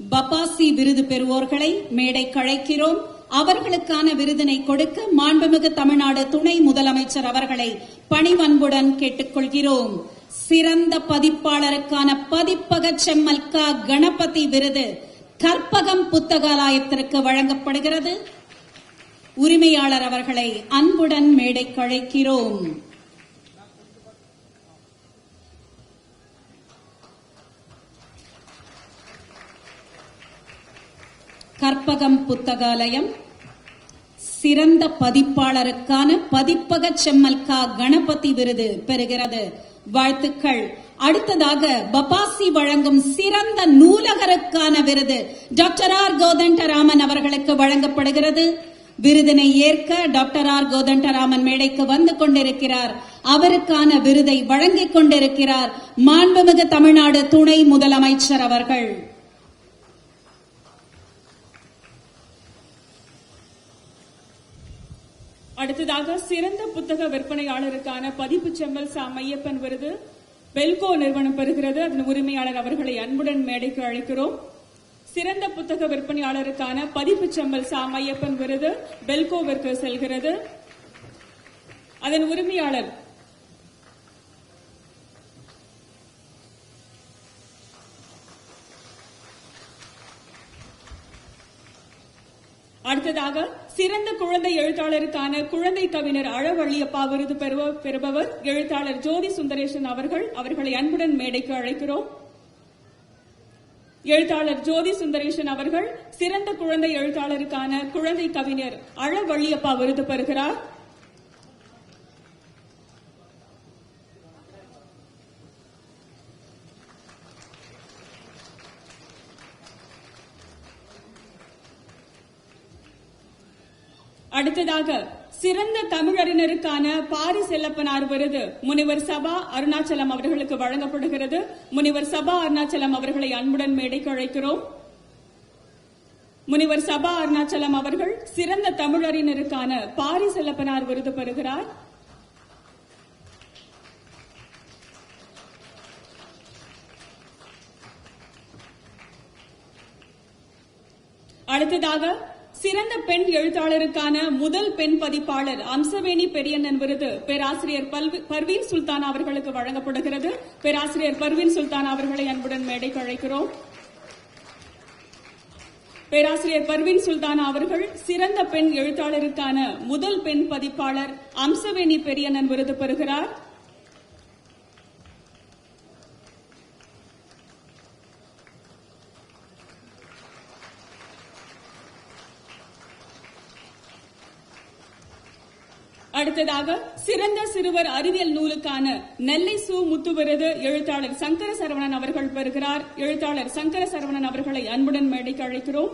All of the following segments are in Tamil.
பபாசி விருது பெறுவோர்களை மேடை கழைக்கிறோம் அவர்களுக்கான விருதினை கொடுக்க மாண்புமிகு தமிழ்நாடு துணை முதலமைச்சர் அவர்களை பணிவன்புடன் கேட்டுக்கொள்கிறோம். சிறந்த பதிப்பாளருக்கான பதிப்பக செம்மல் க கணபதி விருது கற்பகம் புத்தகாலயத்திற்கு வழங்கப்படுகிறது. உரிமையாளர் அவர்களை அன்புடன் மேடை கழைக்கிறோம் கற்பகம் புத்தகாலயம். சிறந்த பதிப்பாளருக்கான பதிப்பக செம்மல் கா கணபதி விருது பெறுகிறது. வாழ்த்துக்கள். அடுத்ததாக பபாசி வழங்கும் சிறந்த நூலகருக்கான விருது டாக்டர் ஆர் கோதண்டராமன் அவர்களுக்கு வழங்கப்படுகிறது. விருதினை ஏற்க டாக்டர் ஆர் கோதண்டராமன் மேடைக்கு வந்து கொண்டிருக்கிறார். அவருக்கான விருதை வழங்கிக் கொண்டிருக்கிறார் மாண்புமிகு தமிழ்நாடு துணை முதலமைச்சர் அவர்கள். அடுத்ததாக சிறந்த புத்தக விற்பனையாளருக்கான பதிப்பு செம்மல் சா மையப்பன் விருது. பெல்கோ நிறுவனம் பெறுகிறது. அதன் உரிமையாளர் அவர்களை அன்புடன் மேடைக்கு அழைக்கிறோம். சிறந்த புத்தக விற்பனையாளருக்கான பதிப்பு செம்மல் சா மையப்பன் விருது பெல்கோவிற்கு செல்கிறது. அதன் உரிமையாளர் அடுத்ததாக சிறந்த குழந்தை எழுத்தாளருக்கான குழந்தை கவிஞர் அழவள்ளியப்பா விருது பெறுவ- பெறுபவர் எழுத்தாளர் ஜோதி சுந்தரேசன் அவர்கள் அவர்களை அன்புடன் மேடைக்கு அழைக்கிறோம். எழுத்தாளர் ஜோதி சுந்தரேசன் அவர்கள் சிறந்த குழந்தை எழுத்தாளருக்கான குழந்தை கவிஞர் அழவள்ளியப்பா விருது பெறுகிறார். அடுத்ததாக சிறந்த தமிழறிஞருக்கான பாரி செல்லப்பனார் விருது முனிவர் சபா அருணாச்சலம் அவர்களுக்கு வழங்கப்படுகிறது. முனிவர் சபா அருணாச்சலம் அவர்களை அன்புடன் மேடைக்கு அழைக்கிறோம். முனிவர் சபா அருணாச்சலம் அவர்கள் சிறந்த தமிழறிஞருக்கான பாரி செல்லப்பனார் விருது பெறுகிறார். அடுத்ததாக சிறந்த பெண் எழுத்தாளருக்கான முதல் பெண் பதிப்பாளர் அம்சவேணி பெரியண்ணன் விருது பேராசிரியர் பர்வீன் சுல்தான் அவர்களுக்கு வழங்கப்படுகிறது. பேராசிரியர் பர்வீன் சுல்தான் அவர்களை அன்புடன் மேடைக்கு அழைக்கிறோம். பேராசிரியர் பர்வீன் சுல்தான் அவர்கள் சிறந்த பெண் எழுத்தாளருக்கான முதல் பெண் பதிப்பாளர் அம்சவேணி பெரியண்ணன் விருது பெறுகிறார். அடுத்ததாக சிறந்த சிறுவர் அறிவியல் நூலுக்கான நெல்லை சு முத்து விருது எழுத்தாளர் சங்கர சரவணன் அவர்கள் பெறுகிறார் எழுத்தாளர் சங்கர சரவணன் அவர்களை அன்புடன் மேடைக்கு அழைக்கிறோம்.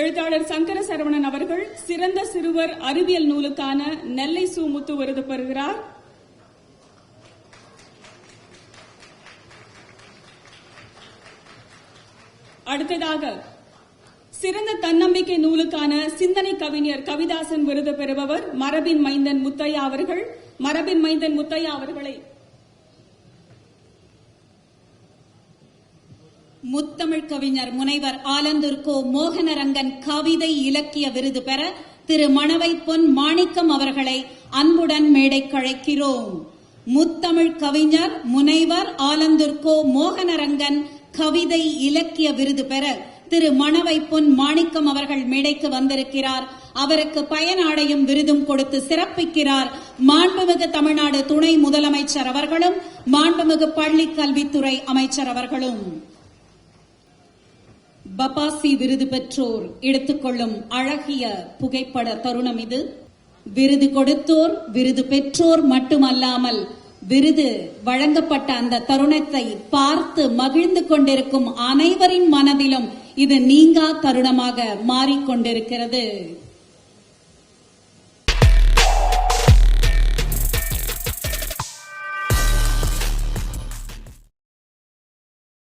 எழுத்தாளர் சங்கர சரவணன் அவர்கள் சிறந்த சிறுவர் அறிவியல் நூலுக்கான நெல்லை சு முத்து விருது பெறுகிறார். அடுத்ததாக சிறந்த தன்னம்பிக்கை நூலுக்கான சிந்தனை கவிஞர் கவிதாசன் விருது பெறுபவர் மரபின் மைந்தன் முத்தையா அவர்கள். மரபின் மைந்தன் முத்தையா அவர்களை முத்தமிழ் கவிஞர் முனைவர் ஆலந்தூர் கோ. மோகனரங்கன் கவிதை இலக்கிய விருது பெற திரு. மணவை பொன் மாணிக்கம் அவர்களை அன்புடன் மேடை கழைக்கிறோம் முத்தமிழ் கவிஞர் முனைவர் ஆலந்தூர் கோ. மோகனரங்கன் கவிதை இலக்கிய விருது பெற திரு மணவை பொன் மாணிக்கம் அவர்கள் மேடைக்கு வந்திருக்கிறார். அவருக்கு பயனாடையும் விருதும் கொடுத்து சிறப்பிக்கிறார். மாண்புமிகு தமிழ்நாடு துணை முதலமைச்சர் அவர்களும் மாண்புமிகு பள்ளி கல்வித்துறை அமைச்சர் அவர்களும். பபாசி விருது பெற்றோர் எடுத்துக்கொள்ளும் அழகிய புகைப்பட தருணம் இது. விருது கொடுத்தோர் விருது பெற்றோர் மட்டுமல்லாமல் விருது வழங்கப்பட்ட அந்த தருணத்தை பார்த்து மகிழ்ந்து கொண்டிருக்கும் அனைவரின் மனதிலும் இது நீங்கா தருணமாக மாறிக்கொண்டிருக்கிறது.